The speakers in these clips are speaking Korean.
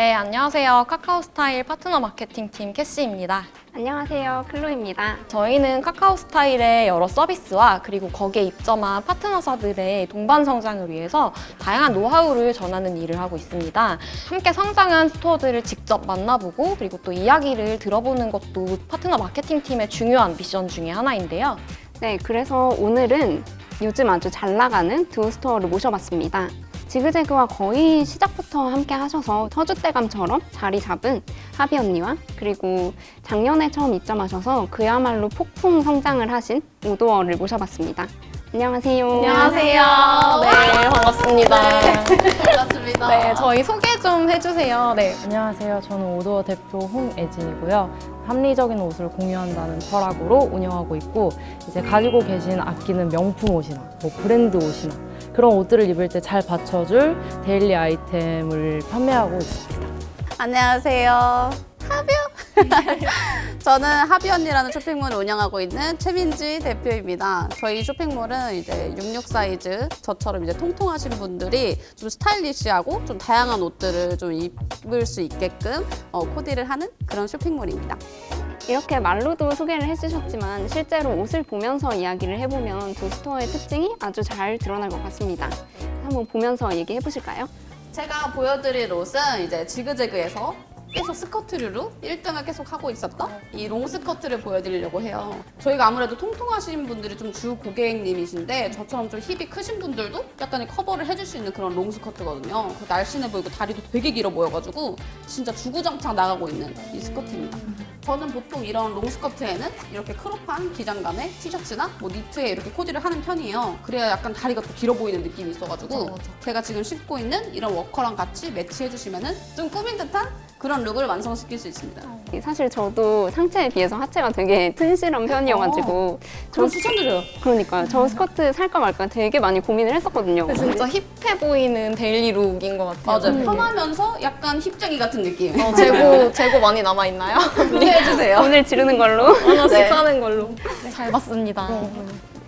네, 안녕하세요. 카카오 스타일 파트너 마케팅 팀 캐시입니다. 안녕하세요. 클로입니다. 저희는 카카오 스타일의 여러 서비스와 그리고 거기에 입점한 파트너사들의 동반 성장을 위해서 다양한 노하우를 전하는 일을 하고 있습니다. 함께 성장한 스토어들을 직접 만나보고 그리고 또 이야기를 들어보는 것도 파트너 마케팅 팀의 중요한 미션 중에 하나인데요. 네, 그래서 오늘은 요즘 아주 잘 나가는 두 스토어를 모셔봤습니다. 지그재그와 거의 시작부터 함께 하셔서 터줏대감처럼 자리 잡은 하비 언니와 그리고 작년에 처음 입점하셔서 그야말로 폭풍 성장을 하신 오도어를 모셔봤습니다. 안녕하세요. 안녕하세요. 네, 반갑습니다. 반갑습니다. 네, 저희 소개 좀 해주세요. 네. 안녕하세요. 저는 오도어 대표 홍애진이고요. 합리적인 옷을 공유한다는 철학으로 운영하고 있고 이제 가지고 계신 아끼는 명품 옷이나 뭐 브랜드 옷이나 그런 옷들을 입을 때 잘 받쳐줄 데일리 아이템을 판매하고 있습니다. 안녕하세요. 하비오. 저는 하비 언니라는 쇼핑몰을 운영하고 있는 최민지 대표입니다. 저희 쇼핑몰은 이제 66 사이즈 저처럼 이제 통통하신 분들이 좀 스타일리시하고 좀 다양한 옷들을 좀 입을 수 있게끔 어, 코디를 하는 그런 쇼핑몰입니다. 이렇게 말로도 소개를 해주셨지만 실제로 옷을 보면서 이야기를 해보면 두 스토어의 특징이 아주 잘 드러날 것 같습니다. 한번 보면서 얘기해 보실까요? 제가 보여드릴 옷은 이제 지그재그에서 계속 스커트류로 1등을 계속 하고 있었던 이 롱스커트를 보여드리려고 해요. 저희가 아무래도 통통하신 분들이 좀 주 고객님이신데 저처럼 좀 힙이 크신 분들도 약간의 커버를 해줄 수 있는 그런 롱스커트거든요. 그 날씬해 보이고 다리도 되게 길어 보여가지고 진짜 주구장창 나가고 있는 이 스커트입니다. 저는 보통 이런 롱스커트에는 이렇게 크롭한 기장감의 티셔츠나 뭐 니트에 이렇게 코디를 하는 편이에요. 그래야 약간 다리가 더 길어 보이는 느낌이 있어가지고 맞아, 맞아. 제가 지금 신고 있는 이런 워커랑 같이 매치해주시면은 좀 꾸민 듯한 그런 룩을 완성시킬 수 있습니다. 사실 저도 상체에 비해서 하체가 되게 튼실한 편이어가지고 저 저는 추천드려요. 그러니까요. 저 스커트 살까 말까 되게 많이 고민을 했었거든요. 진짜 힙해 보이는 데일리 룩인 것 같아요. 맞아요. 편하면서 약간 힙쟁이 같은 느낌. 어, 재고, 재고 많이 남아 있나요? 소개 해주세요. 오늘 지르는 걸로. 하나씩 네. 사는 걸로. 잘 봤습니다.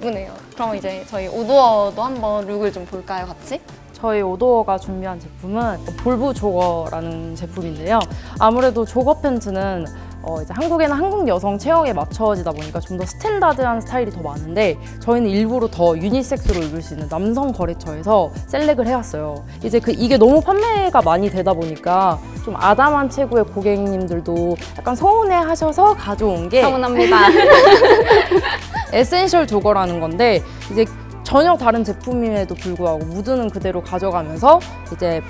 예쁘네요. 그럼 이제 저희 오도어도 한번 룩을 좀 볼까요, 같이? 저희 오도어가 준비한 제품은 볼부 조거라는 제품인데요. 아무래도 조거 팬츠는 어, 이제 한국에는 한국 여성 체형에 맞춰지다 보니까 좀 더 스탠다드한 스타일이 더 많은데 저희는 일부러 더 유니섹스로 입을 수 있는 남성 거래처에서 셀렉을 해왔어요. 이제 그 이게 너무 판매가 많이 되다 보니까 좀 아담한 체구의 고객님들도 약간 서운해 하셔서 가져온 게 서운합니다. 에센셜 조거라는 건데 이제 전혀 다른 제품임에도 불구하고 무드는 그대로 가져가면서 이제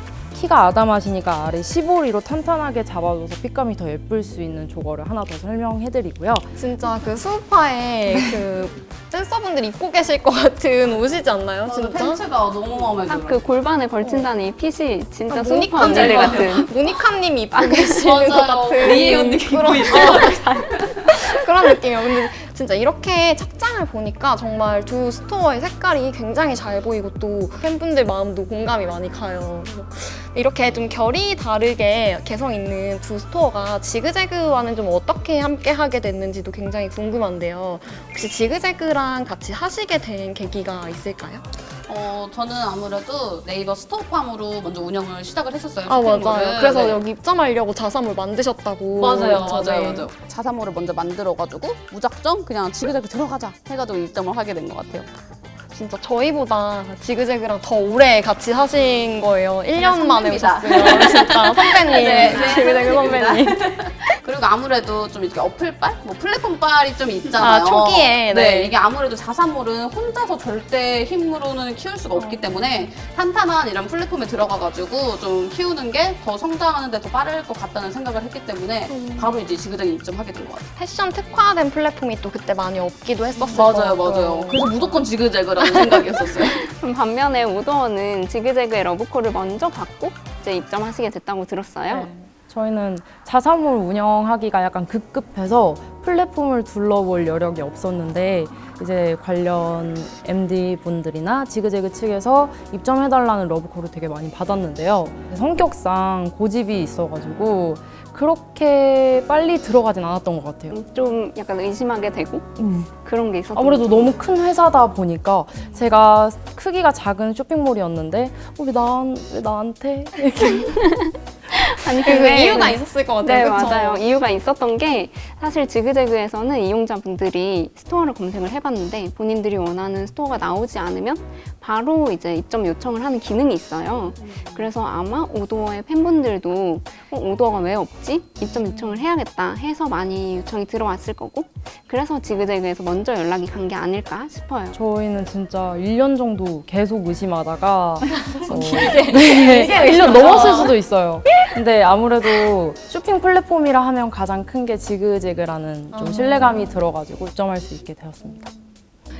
키가 아담하시니까 아래 15리로 탄탄하게 잡아줘서 핏감이 더 예쁠 수 있는 조거를 하나 더 설명해드리고요. 진짜 그 수우파에 그 댄서분들 입고 계실 것 같은 옷이지 않나요, 진짜? 팬츠가 너무 마음에 딱 들어요. 그 골반에 걸친다는 이 핏이 진짜 아, 모니카 언니들 언니가- 같은. 모니카님이 입고 계시는 것. 같은 리에 언니 그런, 어, 그런 느낌이에요. 근데 진짜 이렇게 착장을 보니까 정말 두 스토어의 색깔이 굉장히 잘 보이고 또 팬분들 마음도 공감이 많이 가요. 이렇게 좀 결이 다르게 개성 있는 두 스토어가 지그재그와는 좀 어떻게 함께 하게 됐는지도 굉장히 궁금한데요. 혹시 지그재그랑 같이 하시게 된 계기가 있을까요? 어, 저는 아무래도 네이버 스토어팜으로 먼저 운영을 시작을 했었어요. 아 쇼핑몰을. 맞아요. 그래서 네. 여기 입점하려고 자사몰 만드셨다고. 맞아요. 맞아요, 네. 맞아요. 자사몰을 먼저 만들어가지고 무작정 그냥 지그재그 들어가자 해가지고 입점을 하게 된 것 같아요. 진짜 저희보다 지그재그랑 더 오래 같이 하신 거예요. 1년 만에 선배입니다. 오셨어요. 진짜 선배님. 네, 네, 지그재그 선배님. 그리고 아무래도 좀 이렇게 어플빨, 뭐 플랫폼빨이 좀 있잖아요. 아, 초기에, 네. 이게 아무래도 자사몰은 혼자서 절대 힘으로는 키울 수가 없기 때문에 탄탄한 이런 플랫폼에 들어가가지고 좀 키우는 게 더 성장하는데 더 빠를 것 같다는 생각을 했기 때문에 음. 바로 이제 지그재그 입점하게 된 것 같아요. 패션 특화된 플랫폼이 또 그때 많이 없기도 했었어요. 맞아요, 맞아요. 그래서 무조건 지그재그라는 생각이었었어요. 그럼 반면에 오더어는 지그재그의 러브콜을 먼저 받고 이제 입점하시게 됐다고 들었어요. 네. 저희는 자사몰 운영하기가 약간 급급해서 플랫폼을 둘러볼 여력이 없었는데 이제 관련 MD 분들이나 지그재그 측에서 입점해달라는 러브콜을 되게 많이 받았는데요. 성격상 고집이 있어가지고 그렇게 빨리 들어가진 않았던 것 같아요. 좀 약간 의심하게 되고 음. 그런 게 있었던 아무래도. 너무 큰 회사다 보니까 제가 크기가 작은 쇼핑몰이었는데 어, 왜, 난, 왜 나한테? 이렇게 아니 그 이유가 있었을 것 네, 같아요. 그쵸? 맞아요. 이유가 있었던 게 사실 지그재그에서는 이용자분들이 스토어를 검색을 해봤는데 본인들이 원하는 스토어가 나오지 않으면 바로 이제 입점 요청을 하는 기능이 있어요. 그래서 아마 오도어의 팬분들도 어, 오도어가 왜 없지? 입점 요청을 해야겠다 해서 많이 요청이 들어왔을 거고 그래서 지그재그에서 먼저 연락이 간 게 아닐까 싶어요. 저희는 진짜 1년 정도 계속 의심하다가 어, 네, 1년 넘었을 수도 있어요. 근데 아무래도 쇼핑 플랫폼이라 하면 가장 큰 게 지그재그라는 좀 아. 신뢰감이 들어가지고 입점할 수 있게 되었습니다.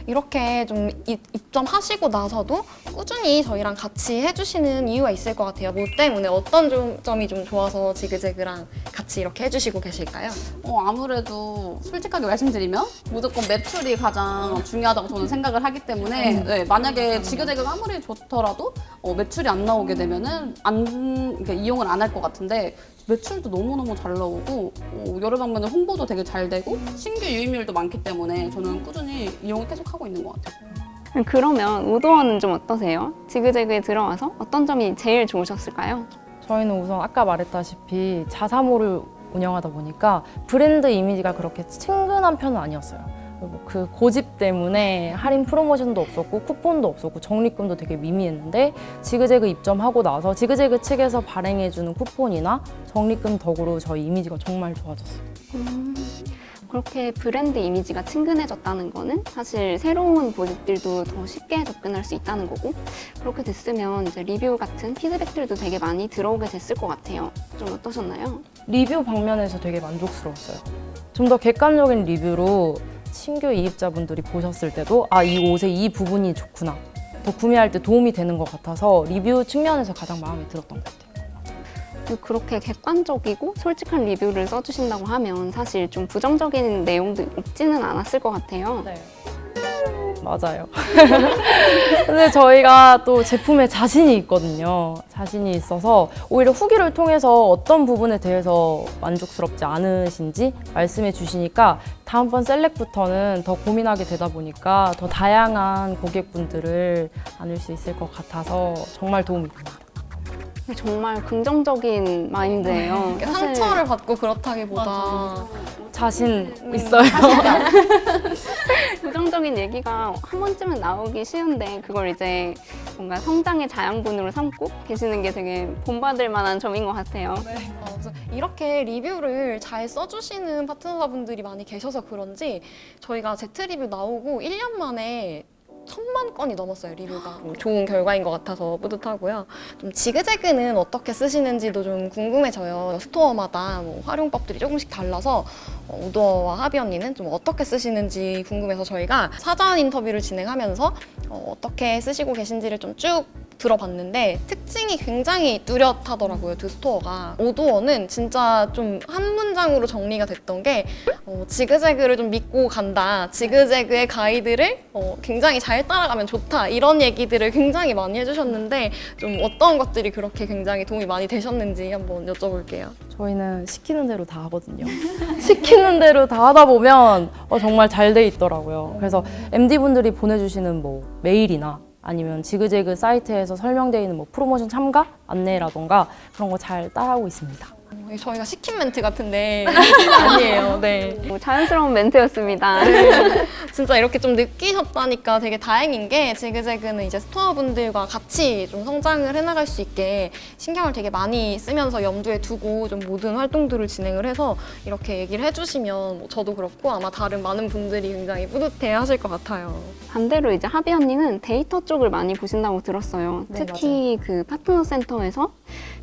이렇게 좀 입- 입점하시고 나서도 꾸준히 저희랑 같이 해주시는 이유가 있을 것 같아요. 뭐 때문에 어떤 좀- 점이 좀 좋아서 지그재그랑 같이 이렇게 해주시고 계실까요? 어, 아무래도 솔직하게 말씀드리면 무조건 매출이 가장 중요하다고 저는 생각을 하기 때문에 네, 만약에 지그재그가 아무리 좋더라도 어, 매출이 안 나오게 되면은 안 그러니까 이용을 안 할 것 같은데 매출도 너무너무 잘 나오고 어, 여러 방면에 홍보도 되게 잘 되고 신규 유입률도 많기 때문에 저는 꾸준히 이용을 계속 하고 있는 것 같아요. 그러면 오도어는 좀 어떠세요? 지그재그에 들어와서 어떤 점이 제일 좋으셨을까요? 저희는 우선 아까 말했다시피 자사모를 운영하다 보니까 브랜드 이미지가 그렇게 친근한 편은 아니었어요. 그리고 그 고집 때문에 할인 프로모션도 없었고 쿠폰도 없었고 적립금도 되게 미미했는데 지그재그 입점하고 나서 지그재그 측에서 발행해주는 쿠폰이나 적립금 덕으로 저희 이미지가 정말 좋아졌어요. 음, 그렇게 브랜드 이미지가 친근해졌다는 거는 사실 새로운 고객들도 더 쉽게 접근할 수 있다는 거고 그렇게 됐으면 이제 리뷰 같은 피드백들도 되게 많이 들어오게 됐을 것 같아요. 좀 어떠셨나요? 리뷰 방면에서 되게 만족스러웠어요. 좀 더 객관적인 리뷰로 신규 이입자분들이 보셨을 때도 아, 이 옷의 이 부분이 좋구나. 더 구매할 때 도움이 되는 것 같아서 리뷰 측면에서 가장 마음에 들었던 것 같아요. 그렇게 객관적이고 솔직한 리뷰를 써주신다고 하면 사실 좀 부정적인 내용도 없지는 않았을 것 같아요. 네. 맞아요. 근데 저희가 또 제품에 자신이 있거든요. 자신이 있어서 오히려 후기를 통해서 어떤 부분에 대해서 만족스럽지 않으신지 말씀해 주시니까 다음번 셀렉부터는 더 고민하게 되다 보니까 더 다양한 고객분들을 안을 수 있을 것 같아서 정말 도움이 됩니다. 정말 긍정적인 마인드예요. 이렇게 사실 상처를 받고 그렇다기보다 자신 있어요. 부정적인 얘기가 한 번쯤은 나오기 쉬운데 그걸 이제 뭔가 성장의 자양분으로 삼고 계시는 게 되게 본받을 만한 점인 것 같아요. 어, 그래서 이렇게 리뷰를 잘 써주시는 파트너분들이 많이 계셔서 그런지 저희가 제트 리뷰 나오고 1년 만에 천만 건이 넘었어요 리뷰가. 좀 좋은 결과인 것 같아서 뿌듯하고요. 좀 지그재그는 어떻게 쓰시는지도 좀 궁금해져요. 스토어마다 뭐 활용법들이 조금씩 달라서 어, 우도어와 하비 언니는 좀 어떻게 쓰시는지 궁금해서 저희가 사전 인터뷰를 진행하면서 어, 어떻게 쓰시고 계신지를 좀 쭉 들어봤는데 특징이 굉장히 뚜렷하더라고요 두 스토어가. 오도어는 진짜 좀 한 문장으로 정리가 됐던 게 어, 지그재그를 좀 믿고 간다. 지그재그의 가이드를 어, 굉장히 잘 따라가면 좋다 이런 얘기들을 굉장히 많이 해주셨는데 좀 어떤 것들이 그렇게 굉장히 도움이 많이 되셨는지 한번 여쭤볼게요 저희는 시키는 대로 다 하거든요. 시키는 대로 다 하다 보면 어, 정말 잘 돼 있더라고요. 그래서 MD분들이 보내주시는 뭐 메일이나 아니면 지그재그 사이트에서 설명되어 있는 뭐 프로모션 참가 안내라던가 그런 거 잘 따라하고 있습니다. 어, 저희가 시킨 멘트 같은데 아니에요 네. 뭐 자연스러운 멘트였습니다. 진짜 이렇게 좀 느끼셨다니까 되게 다행인 게 지그재그는 이제 스토어분들과 같이 좀 성장을 해나갈 수 있게 신경을 되게 많이 쓰면서 염두에 두고 좀 모든 활동들을 진행을 해서 이렇게 얘기를 해주시면 뭐 저도 그렇고 아마 다른 많은 분들이 굉장히 뿌듯해 하실 것 같아요. 반대로 이제 하비 언니는 데이터 쪽을 많이 보신다고 들었어요. 네, 특히 그 파트너 센터에서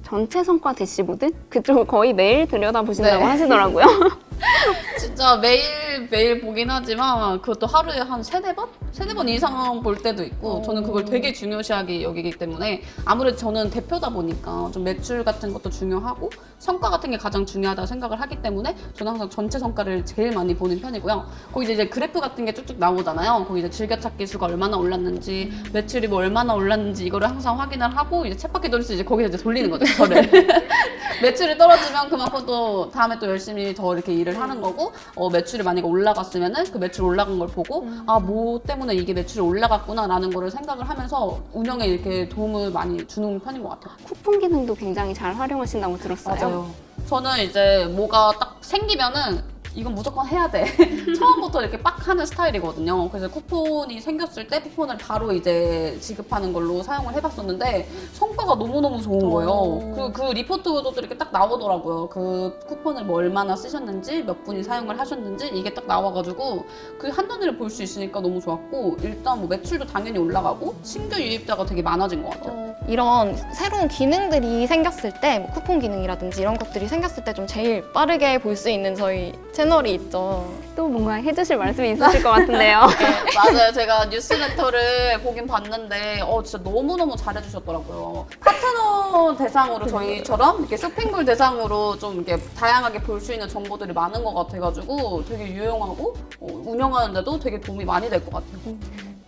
전체 성과 대시보드 그쪽을 거의 매일 들여다 보신다고 네. 하시더라고요. 진짜 매일 매일 보긴 하지만 그것도 하루에 한 세네 번? 세네 번 이상 볼 때도 있고 저는 그걸 되게 중요시하게 여기기 때문에 아무래도 저는 대표다 보니까 좀 매출 같은 것도 중요하고 성과 같은 게 가장 중요하다고 생각을 하기 때문에 저는 항상 전체 성과를 제일 많이 보는 편이고요. 거기 이제 그래프 같은 게 쭉쭉 나오잖아요. 거기 이제 즐겨찾기 수가 얼마나 올랐는지 매출이 뭐 얼마나 올랐는지 이거를 항상 확인을 하고 이제 챗바퀴 돌릴 수 이제 거기서 이제 돌리는 거죠 저를. 매출이 떨어지면 그만큼 또 다음에 또 열심히 더 이렇게 일을 하는 거고 어, 매출이 만약에 올라갔으면은 그 매출 올라간 걸 보고 아 뭐 때문에 이게 매출이 올라갔구나라는 거를 생각을 하면서 운영에 이렇게 도움을 많이 주는 편인 것 같아요. 쿠폰 기능도 굉장히 잘 활용하신다고 들었어요. 저는 이제 뭐가 딱 생기면은 이건 무조건 해야 돼. 처음부터 이렇게 빡 하는 스타일이거든요. 그래서 쿠폰이 생겼을 때 쿠폰을 바로 이제 지급하는 걸로 사용을 해봤었는데 성과가 너무너무 좋은 거예요. 오. 그, 그 리포트도 이렇게 딱 나오더라고요. 그 쿠폰을 뭐 얼마나 쓰셨는지, 몇 분이 사용을 하셨는지 이게 딱 나와가지고 그 한눈에 볼 수 있으니까 너무 좋았고 일단 뭐 매출도 당연히 올라가고 신규 유입자가 되게 많아진 것 같아요. 어, 이런 새로운 기능들이 생겼을 때, 뭐 쿠폰 기능이라든지 이런 것들이 생겼을 때 좀 제일 빠르게 볼 수 있는 저희 채널이 있죠. 또 뭔가 해주실 말씀이 있으실 것 같은데요. 맞아요. 제가 뉴스레터를 보긴 봤는데, 어, 진짜 너무너무 잘해주셨더라고요. 파트너 대상으로 저희처럼 이렇게 쇼핑몰 대상으로 좀 이렇게 다양하게 볼 수 있는 정보들이 많은 것 같아가지고 되게 유용하고 어, 운영하는데도 되게 도움이 많이 될 것 같아요.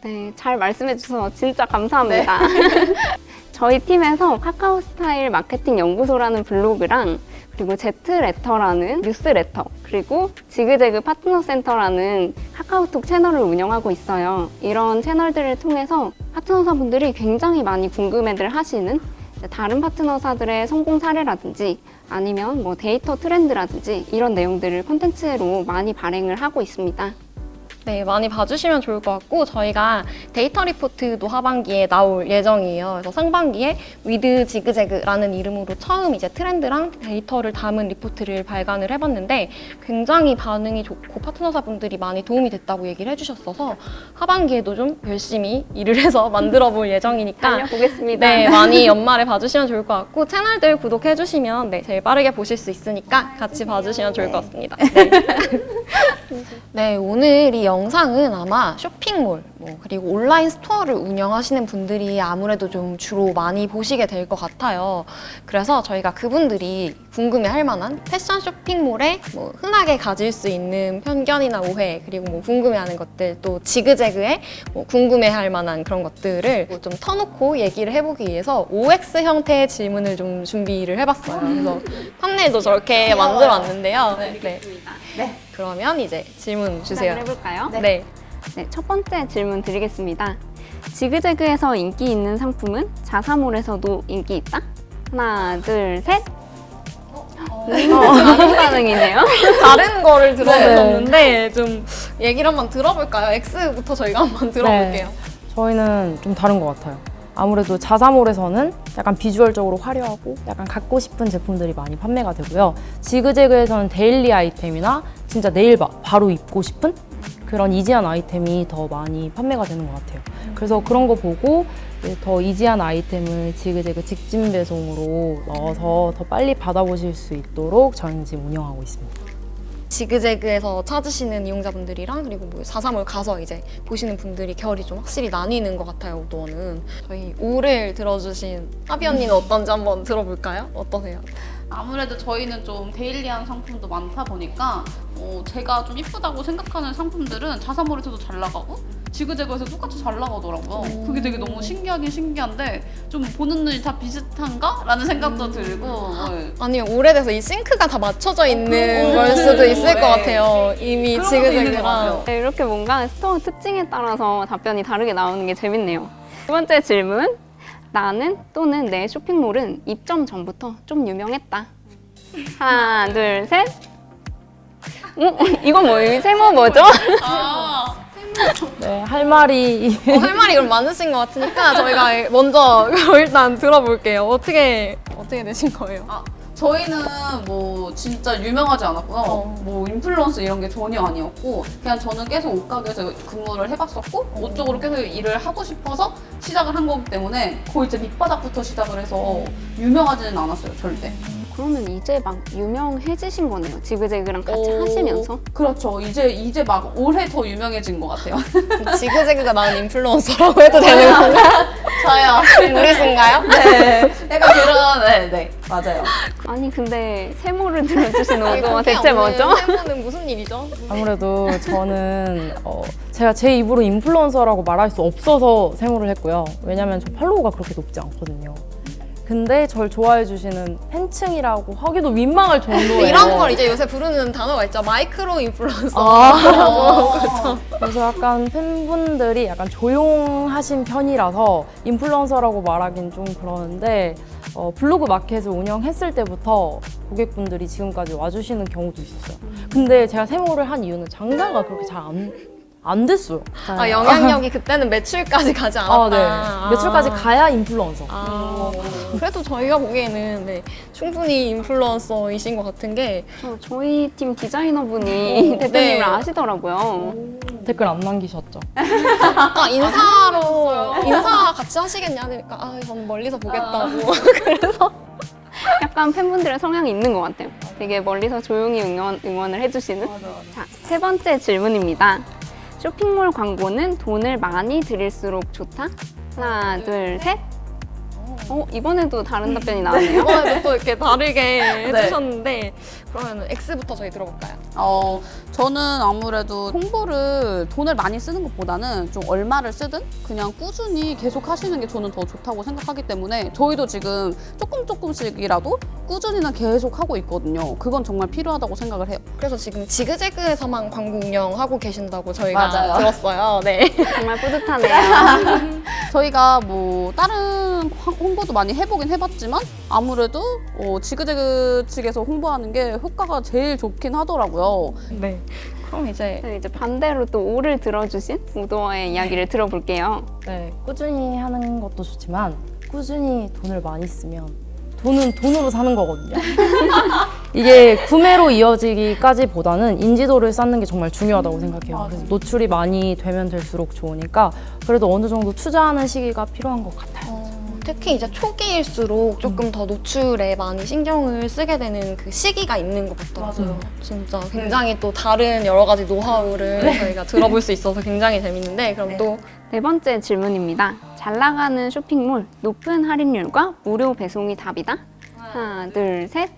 네, 잘 말씀해 주셔서 진짜 감사합니다. 저희 팀에서 카카오 스타일 마케팅 연구소라는 블로그랑 그리고 제트레터라는 뉴스레터 그리고 지그재그 파트너 센터라는 카카오톡 채널을 운영하고 있어요. 이런 채널들을 통해서 파트너사분들이 굉장히 많이 궁금해들 하시는 다른 파트너사들의 성공 사례라든지 아니면 뭐 데이터 트렌드라든지 이런 내용들을 콘텐츠로 많이 발행을 하고 있습니다. 네, 많이 봐주시면 좋을 것 같고 저희가 데이터 리포트도 하반기에 나올 예정이에요. 그래서 상반기에 위드 지그재그라는 이름으로 처음 이제 트렌드랑 데이터를 담은 리포트를 발간을 해봤는데 굉장히 반응이 좋고 파트너사분들이 많이 도움이 됐다고 얘기를 해주셨어서 하반기에도 좀 열심히 일을 해서 만들어볼 예정이니까 달려보겠습니다. 네, 많이 연말에 봐주시면 좋을 것 같고 채널들 구독해주시면 네, 제일 빠르게 보실 수 있으니까 같이 봐주시면 좋을 것 같습니다. 네. 네, 오늘 이 영상은 아마 쇼핑몰, 뭐, 그리고 온라인 스토어를 운영하시는 분들이 아무래도 좀 주로 많이 보시게 될 것 같아요. 그래서 저희가 그분들이 궁금해 할 만한 패션 쇼핑몰에 뭐 흔하게 가질 수 있는 편견이나 오해, 그리고 뭐 궁금해 하는 것들, 또 지그재그에 뭐 궁금해 할 만한 그런 것들을 뭐 좀 터놓고 얘기를 해보기 위해서 OX 형태의 질문을 좀 준비를 해봤어요. 그래서 판넬도 저렇게 만들어 왔는데요. 네. 네. 그러면 이제 질문 주세요. 해볼까요? 네. 네, 첫 번째 질문 드리겠습니다. 지그재그에서 인기 있는 상품은 자사몰에서도 인기 있다? 하나, 둘, 셋. 음, 많은 반응이네요. 다른 거를 들어봤는데 좀 얘기를 한번 들어볼까요? X부터 저희가 한번 들어볼게요. 저희는 좀 다른 것 같아요. 아무래도 자사몰에서는 약간 비주얼적으로 화려하고 약간 갖고 싶은 제품들이 많이 판매가 되고요. 지그재그에서는 데일리 아이템이나 진짜 내일 바, 바로 입고 싶은 그런 이지한 아이템이 더 많이 판매가 되는 것 같아요. 그래서 그런 거 보고 이제 더 이지한 아이템을 지그재그 직진 배송으로 넣어서 더 빨리 받아보실 수 있도록 저희는 지금 운영하고 있습니다. 지그재그에서 찾으시는 이용자분들이랑 그리고 뭐 사사몰 가서 이제 보시는 분들이 결이 좀 확실히 나뉘는 것 같아요, 오도어는. 저희 오를 들어주신 하비 언니는 어떤지 한번 들어볼까요? 어떠세요? 아무래도 저희는 좀 데일리한 상품도 많다 보니까 어, 제가 좀 이쁘다고 생각하는 상품들은 자사몰에서도 잘 나가고 지그재그에서 똑같이 잘 나가더라고요. 그게 되게 너무 신기하긴 신기한데 좀 보는 눈이 다 비슷한가? 라는 생각도 들고 네. 아니요, 오래돼서 이 싱크가 다 맞춰져 있는 그런 걸거 수도 있을 네. 것 같아요. 이미 그런 것도 있는 것 지그재그랑. 같아요. 네, 이렇게 뭔가 스토어 특징에 따라서 답변이 다르게 나오는 게 재밌네요. 두 번째 질문. 나는 또는 내 쇼핑몰은 입점 전부터 좀 유명했다. 하나, 둘, 셋. 어? 이거 뭐예요? 세모 뭐죠? 아, 네, 할 말이 어, 할 말이 그럼 많으신 것 같으니까 저희가 먼저 일단 들어볼게요. 어떻게 어떻게 되신 거예요? 아, 저희는 뭐 진짜 유명하지 않았고요. 어. 뭐 인플루언서 이런 게 전혀 아니었고 그냥 저는 계속 옷가게에서 근무를 해봤었고 옷 쪽으로 계속 일을 하고 싶어서 시작을 한 거기 때문에 거의 이제 밑바닥부터 시작을 해서 유명하지는 않았어요 절대. 그러면 이제 막 유명해지신 거네요. 지그재그랑 같이 어, 하시면서. 그렇죠. 이제 이제 막 올해 더 유명해진 것 같아요. 지그재그가 나온 인플루언서라고 해도 되는 건가요? 저요. 우리신가요? 네. 약간 그런 네, 네 맞아요. 아니 근데 세모를 들어주신 거기에 대체 뭐죠? 세모는 무슨 일이죠? 아무래도 저는 어, 제가 제 입으로 인플루언서라고 말할 수 없어서 세모를 했고요. 왜냐면 저 팔로우가 그렇게 높지 않거든요. 근데 절 좋아해 주시는 팬층이라고 하기도 민망할 정도예요. 이런 걸 이제 요새 부르는 단어가 있죠. 마이크로 인플루언서. 아. 그래서 약간 팬분들이 약간 조용하신 편이라서 인플루언서라고 말하긴 좀 그러는데 어, 블로그 마켓을 운영했을 때부터 고객분들이 지금까지 와주시는 경우도 있었어요. 근데 제가 세모를 한 이유는 장사가 그렇게 잘 안 안 됐어요. 아, 영향력이 그때는 매출까지 가지 않았다. 아, 네. 매출까지 가야 인플루언서. 아, 그래도 저희가 보기에는 네, 충분히 인플루언서이신 것 같은 게 저, 저희 팀 디자이너분이 대표님을 네. 아시더라고요. 댓글 안 남기셨죠? 아까 인사로 인사 같이 하시겠냐 하니까 아 저는 멀리서 보겠다고 약간 팬분들의 성향이 있는 것 같아요. 되게 멀리서 조용히 응원, 응원을 해주시는. 자, 세 번째 질문입니다. 쇼핑몰 광고는 돈을 많이 들일수록 좋다? 하나, 둘, 셋. 어, 이번에도 다른 답변이 나왔네요. 이번에도 또 이렇게 다르게 해주셨는데 그러면 X부터 저희 들어볼까요? 어, 저는 아무래도 홍보를 돈을 많이 쓰는 것보다는 좀 얼마를 쓰든 그냥 꾸준히 계속 하시는 게 저는 더 좋다고 생각하기 때문에 저희도 지금 조금 조금씩이라도 꾸준히는 계속 하고 있거든요. 그건 정말 필요하다고 생각을 해요. 그래서 지금 지그재그에서만 광고 운영하고 계신다고 저희가 맞아요. 들었어요. 네. 정말 뿌듯하네요. 저희가 뭐 다른 화- 홍보도 많이 해보긴 해봤지만 아무래도 어, 지그재그 측에서 홍보하는 게 효과가 제일 좋긴 하더라고요. 네. 그럼 이제 네, 이제 반대로 또 오를 들어주신 우도어의 이야기를 들어볼게요. 네, 꾸준히 하는 것도 좋지만 꾸준히 돈을 많이 쓰면 돈은 돈으로 사는 거거든요. 이게 구매로 이어지기까지보다는 인지도를 쌓는 게 정말 중요하다고 생각해요. 그래서 노출이 많이 되면 될수록 좋으니까 그래도 어느 정도 투자하는 시기가 필요한 것 같아요. 어, 특히 이제 초기일수록 조금 더 노출에 많이 신경을 쓰게 되는 그 시기가 있는 것 같더라고요. 진짜 굉장히 또 다른 여러 가지 노하우를 저희가 들어볼 수 있어서 굉장히 재밌는데 그럼 또네 번째 질문입니다. 잘 나가는 쇼핑몰 높은 할인율과 무료 배송이 답이다? 하나, 둘, 셋.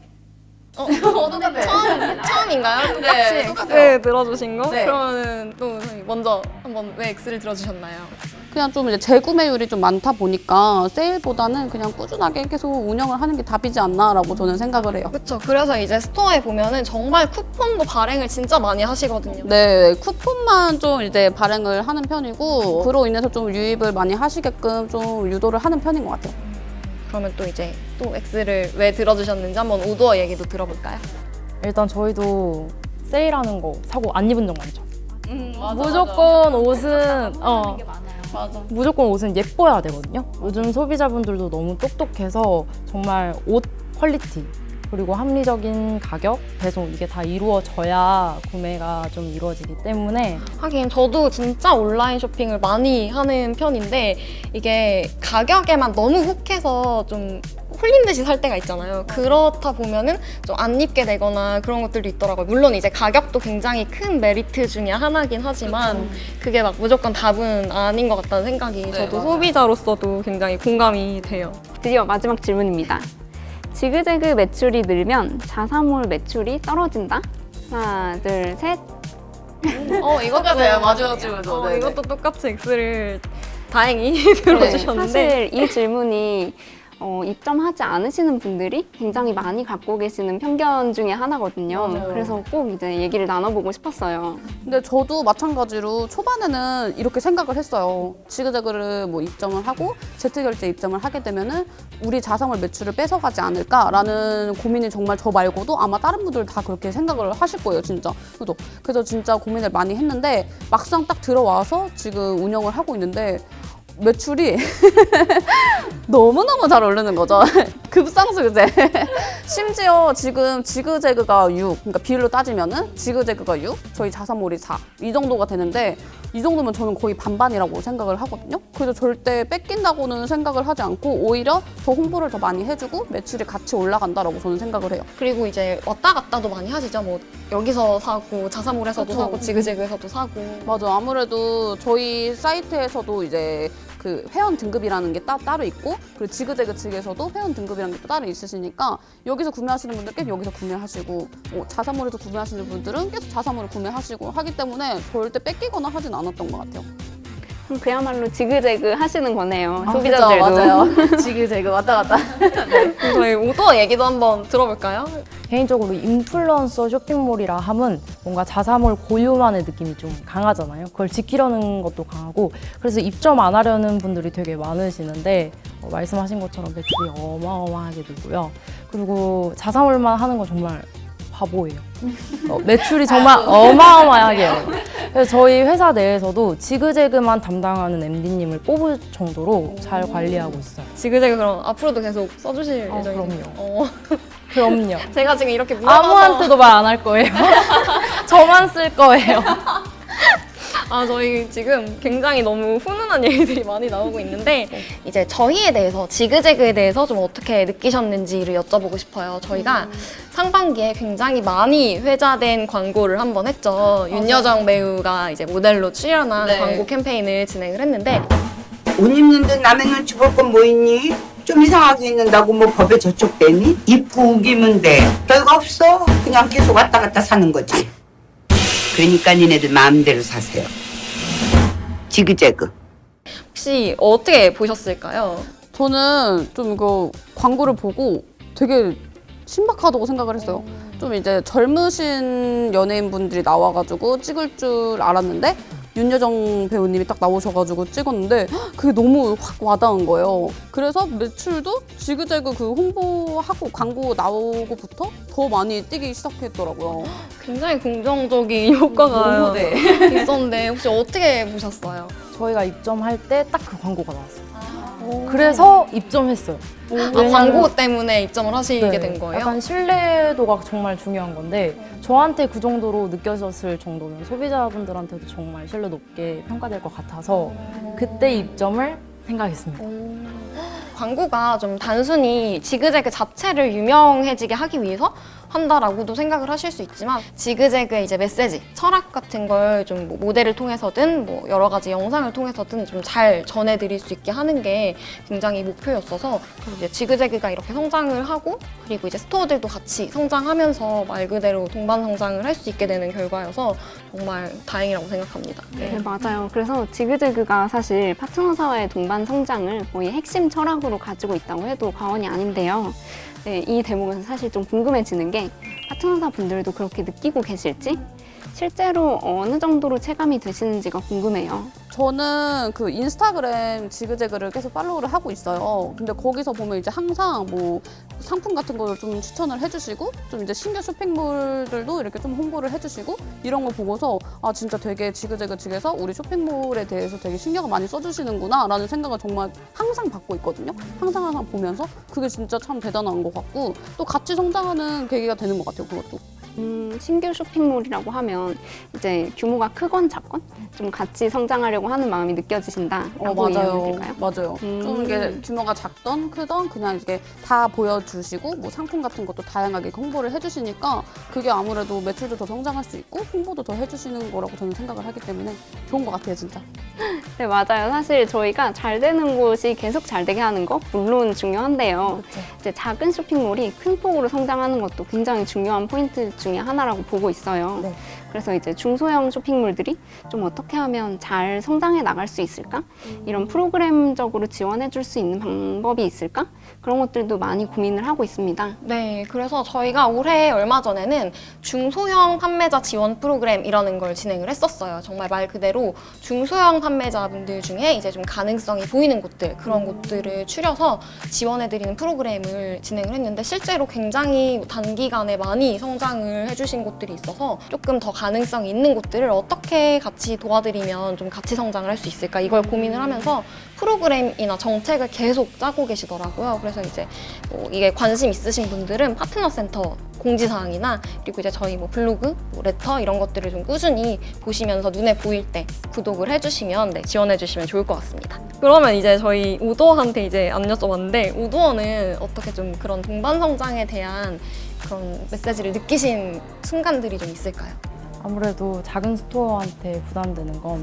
어, 처음, 처음인가요? 네, 똑같이 X 들어주신 거? 네. 그러면 또 저희 먼저 한번 왜 X를 들어주셨나요? 그냥 좀 이제 재구매율이 좀 많다 보니까 세일보다는 그냥 꾸준하게 계속 운영을 하는 게 답이지 않나라고 저는 생각을 해요. 그렇죠. 그래서 이제 스토어에 보면은 정말 쿠폰도 발행을 진짜 많이 하시거든요. 네, 쿠폰만 좀 이제 발행을 하는 편이고 그로 인해서 좀 유입을 많이 하시게끔 좀 유도를 하는 편인 것 같아요. 그러면 또 이제 또 X를 왜 들어주셨는지 한번 우도어 얘기도 들어볼까요? 일단 저희도 세일하는 거 사고 안 입은 적 많죠. 무조건 옷은 어, 맞아. 무조건 옷은 예뻐야 되거든요. 요즘 소비자분들도 너무 똑똑해서 정말 옷 퀄리티 그리고 합리적인 가격, 배송 이게 다 이루어져야 구매가 좀 이루어지기 때문에 하긴 저도 진짜 온라인 쇼핑을 많이 하는 편인데 이게 가격에만 너무 혹해서 좀 홀린 듯이 살 때가 있잖아요. 그렇다 보면은 좀 안 입게 되거나 그런 것들도 있더라고요. 물론 이제 가격도 굉장히 큰 메리트 중에 하나긴 하지만 그게막 무조건 답은 아닌 것 같다는 생각이 저도 맞아요. 소비자로서도 굉장히 공감이 돼요. 드디어 마지막 질문입니다. 지그재그 매출이 늘면 자사몰 매출이 떨어진다? 하나, 둘, 셋. 어 이것도 똑같아요. 마지막 질문도. 어, 네네. 이것도 똑같이 X를 다행히 들어주셨는데 사실 이 질문이 어, 입점하지 않으시는 분들이 굉장히 많이 갖고 계시는 편견 중에 하나거든요. 맞아요. 그래서 꼭 이제 얘기를 나눠보고 싶었어요. 근데 저도 마찬가지로 초반에는 이렇게 생각을 했어요. 지그재그를 뭐 입점을 하고 제트결제 입점을 하게 되면은 우리 자사몰 매출을 뺏어가지 않을까라는 고민이 정말 저 말고도 아마 다른 분들 다 그렇게 생각을 하실 거예요, 진짜. 그죠? 그래서 진짜 고민을 많이 했는데 막상 딱 들어와서 지금 운영을 하고 있는데 매출이 너무너무 잘 오르는 거죠. 급상승세. 심지어 지금 지그재그가 6, 그러니까 비율로 따지면은 지그재그가 6, 저희 자사몰이 4. 이 정도가 되는데 이 정도면 저는 거의 반반이라고 생각을 하거든요. 그래서 절대 뺏긴다고는 생각을 하지 않고 오히려 더 홍보를 더 많이 해주고 매출이 같이 올라간다라고 저는 생각을 해요. 그리고 이제 왔다 갔다도 많이 하시죠. 뭐 여기서 사고 자사몰에서도 그쵸. 사고 지그재그에서도 사고. 맞아. 아무래도 저희 사이트에서도 이제 그 회원 등급이라는 게 따, 따로 있고 그리고 지그재그 측에서도 회원 등급이라는 게 또 따로 있으시니까 여기서 구매하시는 분들께 여기서 구매하시고 어, 자사몰에서 구매하시는 분들은 계속 자사몰을 구매하시고 하기 때문에 절대 뺏기거나 하진 않았던 것 같아요. 그야말로 지그재그 하시는 거네요. 아, 소비자들도. 그죠, 맞아요. 지그재그 왔다 갔다. 저희 오더 얘기도 한번 들어볼까요? 개인적으로 인플루언서 쇼핑몰이라 함은 뭔가 자사몰 고유만의 느낌이 좀 강하잖아요. 그걸 지키려는 것도 강하고 그래서 입점 안 하려는 분들이 되게 많으시는데 어, 말씀하신 것처럼 매출이 어마어마하게 늘고요. 그리고 자사몰만 하는 건 정말 바보예요. 어, 매출이 정말 어마어마하게 요 그래서 저희 회사 내에서도 지그재그만 담당하는 MD님을 뽑을 정도로 잘 관리하고 있어요. 지그재그 그럼 앞으로도 계속 써주실 어, 예정이에요? 그럼요. 어, 그럼요. 제가 지금 이렇게 물어봐서 아무한테도 말 안 할 거예요. 저만 쓸 거예요. 아 저희 지금 굉장히 너무 훈훈한 얘기들이 많이 나오고 있는데 이제 저희에 대해서 지그재그에 대해서 좀 어떻게 느끼셨는지를 여쭤보고 싶어요. 저희가 상반기에 굉장히 많이 회자된 광고를 한번 했죠. 윤여정 배우가 이제 모델로 출연한 네. 광고 캠페인을 진행을 했는데 옷 입는데 남의 눈치 볼건뭐 있니? 좀 이상하게 입는다고 뭐 법에 저촉되니? 입고 우기면 돼. 별거 없어. 그냥 계속 왔다 갔다 사는 거지. 그러니까 니네들 마음대로 사세요. 지그재그. 혹시 어떻게 보셨을까요? 저는 좀 이거 광고를 보고 되게 신박하다고 생각을 했어요. 좀 이제 젊으신 연예인분들이 나와가지고 찍을 줄 알았는데 윤여정 배우님이 딱 나오셔가지고 찍었는데 헉, 그게 너무 확 와닿은 거예요. 그래서 매출도 지그재그 그 홍보하고 광고 나오고부터 더 많이 뛰기 시작했더라고요. 굉장히 긍정적인 효과가 네. 있었는데 혹시 어떻게 보셨어요? 저희가 입점할 때 딱 그 광고가 나왔어요. 그래서 입점했어요. 아, 광고 때문에 입점을 하시게 네, 된 거예요? 약간 신뢰도가 정말 중요한 건데 저한테 그 정도로 느껴졌을 정도면 소비자분들한테도 정말 신뢰 높게 평가될 것 같아서 그때 입점을 생각했습니다. 광고가 좀 단순히 지그재그 자체를 유명해지게 하기 위해서 한다라고도 생각을 하실 수 있지만 지그재그의 이제 메시지, 철학 같은 걸 좀 모델을 통해서든 뭐 여러 가지 영상을 통해서든 좀 잘 전해드릴 수 있게 하는 게 굉장히 목표였어서 이제 지그재그가 이렇게 성장을 하고 그리고 이제 스토어들도 같이 성장하면서 말 그대로 동반 성장을 할 수 있게 되는 결과여서 정말 다행이라고 생각합니다. 네, 맞아요. 그래서 지그재그가 사실 파트너 사와의 동반 성장을 거의 핵심 철학으로 가지고 있다고 해도 과언이 아닌데요. 네, 이 대목에서 사실 좀 궁금해지는 게 파트너사 분들도 그렇게 느끼고 계실지 실제로 어느 정도로 체감이 되시는지가 궁금해요. 저는 그 인스타그램 지그재그를 계속 팔로우를 하고 있어요. 근데 거기서 보면 이제 항상 뭐 상품 같은 거를 좀 추천을 해주시고 좀 이제 신규 쇼핑몰들도 이렇게 좀 홍보를 해주시고 이런 거 보고서 아 진짜 되게 지그재그 측에서 우리 쇼핑몰에 대해서 되게 신경을 많이 써주시는구나라는 생각을 정말 항상 받고 있거든요. 항상 항상 보면서 그게 진짜 참 대단한 것 같고 또 같이 성장하는 계기가 되는 것 같아요. 그것도. 음, 신규 쇼핑몰이라고 하면 이제 규모가 크건 작건 좀 같이 성장하려고 하는 마음이 느껴지신다라고 어, 맞아요. 이해하면 될까요? 맞아요. 음. 좀 이게 규모가 작던 크던 그냥 이게 다 보여주시고 뭐 상품 같은 것도 다양하게 홍보를 해주시니까 그게 아무래도 매출도 더 성장할 수 있고 홍보도 더 해주시는 거라고 저는 생각을 하기 때문에 좋은 것 같아요, 진짜. 네, 맞아요. 사실 저희가 잘 되는 곳이 계속 잘 되게 하는 거 물론 중요한데요. 이제 작은 쇼핑몰이 큰 폭으로 성장하는 것도 굉장히 중요한 포인트 중에 하나라고 보고 있어요. 네. 그래서 이제 중소형 쇼핑몰들이 좀 어떻게 하면 잘 성장해 나갈 수 있을까? 이런 프로그램적으로 지원해 줄 수 있는 방법이 있을까? 그런 것들도 많이 고민을 하고 있습니다. 네, 그래서 저희가 올해 얼마 전에는 중소형 판매자 지원 프로그램이라는 걸 진행을 했었어요. 정말 말 그대로 중소형 판매자분들 중에 이제 좀 가능성이 보이는 곳들, 그런 곳들을 추려서 지원해드리는 프로그램을 진행을 했는데 실제로 굉장히 단기간에 많이 성장을 해주신 곳들이 있어서 조금 더 가능성이 있는 곳들을 어떻게 같이 도와드리면 좀 같이 성장을 할 수 있을까 이걸 고민을 하면서 프로그램이나 정책을 계속 짜고 계시더라고요. 그래서 이제 뭐 이게 관심 있으신 분들은 파트너 센터 공지사항이나 그리고 이제 저희 뭐 블로그, 뭐 레터 이런 것들을 좀 꾸준히 보시면서 눈에 보일 때 구독을 해주시면 네, 지원해주시면 좋을 것 같습니다. 그러면 이제 저희 우도한테 이제 안 여쭤봤는데 우도원은 어떻게 좀 그런 동반 성장에 대한 그런 메시지를 느끼신 순간들이 좀 있을까요? 아무래도 작은 스토어한테 부담되는 건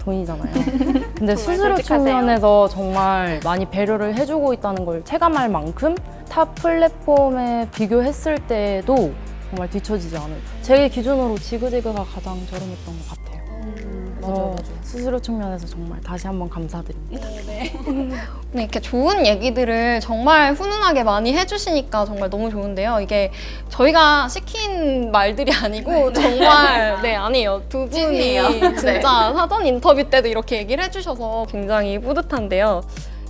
돈이잖아요. 근데 수수료 솔직하세요. 측면에서 정말 많이 배려를 해주고 있다는 걸 체감할 만큼 타 플랫폼에 비교했을 때도 정말 뒤처지지 않을. 제 기준으로 지그재그가 가장 저렴했던 것 같아요. 그래서 수수료 측면에서 정말 다시 한번 감사드립니다. 네, 이렇게 좋은 얘기들을 정말 훈훈하게 많이 해주시니까 정말 너무 좋은데요. 이게 저희가 시킨 말들이 아니고 정말 네 아니에요. 두 분이 찐이에요. 진짜 사전 인터뷰 때도 이렇게 얘기를 해주셔서 굉장히 뿌듯한데요.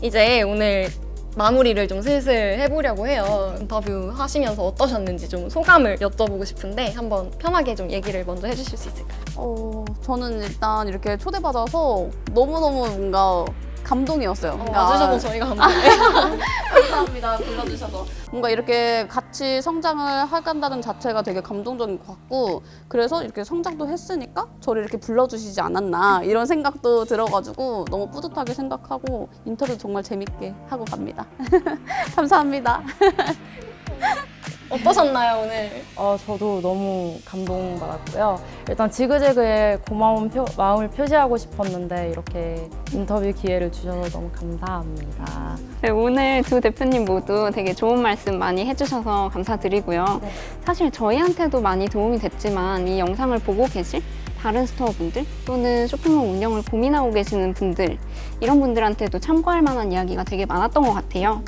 이제 오늘 마무리를 좀 슬슬 해보려고 해요. 인터뷰 하시면서 어떠셨는지 좀 소감을 여쭤보고 싶은데 한번 편하게 좀 얘기를 먼저 해주실 수 있을까요? 어, 저는 일단 이렇게 초대받아서 너무너무 뭔가 감동이었어요. 어, 그러니까 와주셔서 저희가 한번 감사합니다. 불러주셔서. 뭔가 이렇게 같이 성장을 하간다는 자체가 되게 감동적인 것 같고, 그래서 이렇게 성장도 했으니까 저를 이렇게 불러주시지 않았나, 이런 생각도 들어가지고 너무 뿌듯하게 생각하고 인터뷰 정말 재밌게 하고 갑니다. 감사합니다. 어떠셨나요 오늘? 어, 저도 너무 감동받았고요. 일단 지그재그에 고마운 표- 마음을 표시하고 싶었는데 이렇게 인터뷰 기회를 주셔서 너무 감사합니다. 네, 오늘 두 대표님 모두 되게 좋은 말씀 많이 해주셔서 감사드리고요. 사실 저희한테도 많이 도움이 됐지만 이 영상을 보고 계실 다른 스토어 분들 또는 쇼핑몰 운영을 고민하고 계시는 분들 이런 분들한테도 참고할 만한 이야기가 되게 많았던 것 같아요.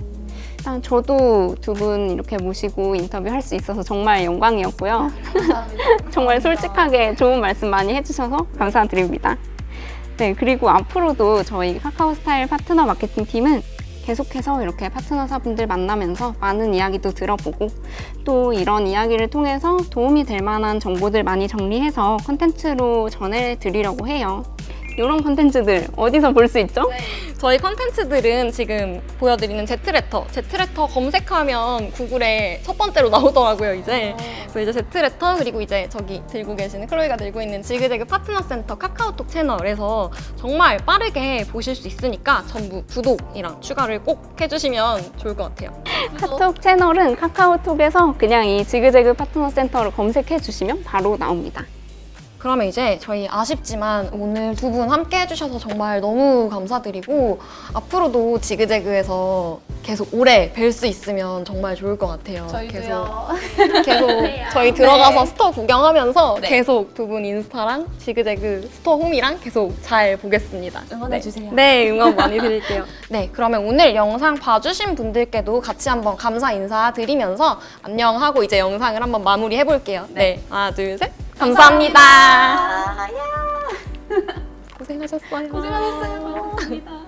일단 저도 두 분 이렇게 모시고 인터뷰 할 수 있어서 정말 영광이었고요. 정말 솔직하게 좋은 말씀 많이 해주셔서 감사드립니다. 네, 그리고 앞으로도 저희 카카오 스타일 파트너 마케팅 팀은 계속해서 이렇게 파트너사분들 만나면서 많은 이야기도 들어보고 또 이런 이야기를 통해서 도움이 될 만한 정보들 많이 정리해서 컨텐츠로 전해드리려고 해요. 이런 컨텐츠들 어디서 볼 수 있죠? 저희 컨텐츠들은 지금 보여드리는 제트레터, 제트레터 검색하면 구글에 첫 번째로 나오더라고요, 이제. 그래서 이제 제트레터, 그리고 이제 저기 들고 계시는 클로이가 들고 있는 지그재그 파트너 센터 카카오톡 채널에서 정말 빠르게 보실 수 있으니까 전부 구독이랑 추가를 꼭 해주시면 좋을 것 같아요. 카톡 채널은 카카오톡에서 그냥 이 지그재그 파트너 센터를 검색해 주시면 바로 나옵니다. 그러면 이제 저희 아쉽지만 오늘 두 분 함께 해주셔서 정말 너무 감사드리고 앞으로도 지그재그에서 계속 오래 뵐 수 있으면 정말 좋을 것 같아요. 계속 계속 저희 들어가서 스토어 구경하면서 계속 두 분 인스타랑 지그재그 스토어 홈이랑 계속 잘 보겠습니다. 응원해 주세요. 네, 응원 많이 드릴게요. 네, 그러면 오늘 영상 봐주신 분들께도 같이 한번 감사 인사 드리면서 안녕하고 이제 영상을 한번 마무리 해 볼게요. 네, 하나, 둘, 셋. 감사합니다. 고생하셨어요. 고생하셨어요. 고맙습니다.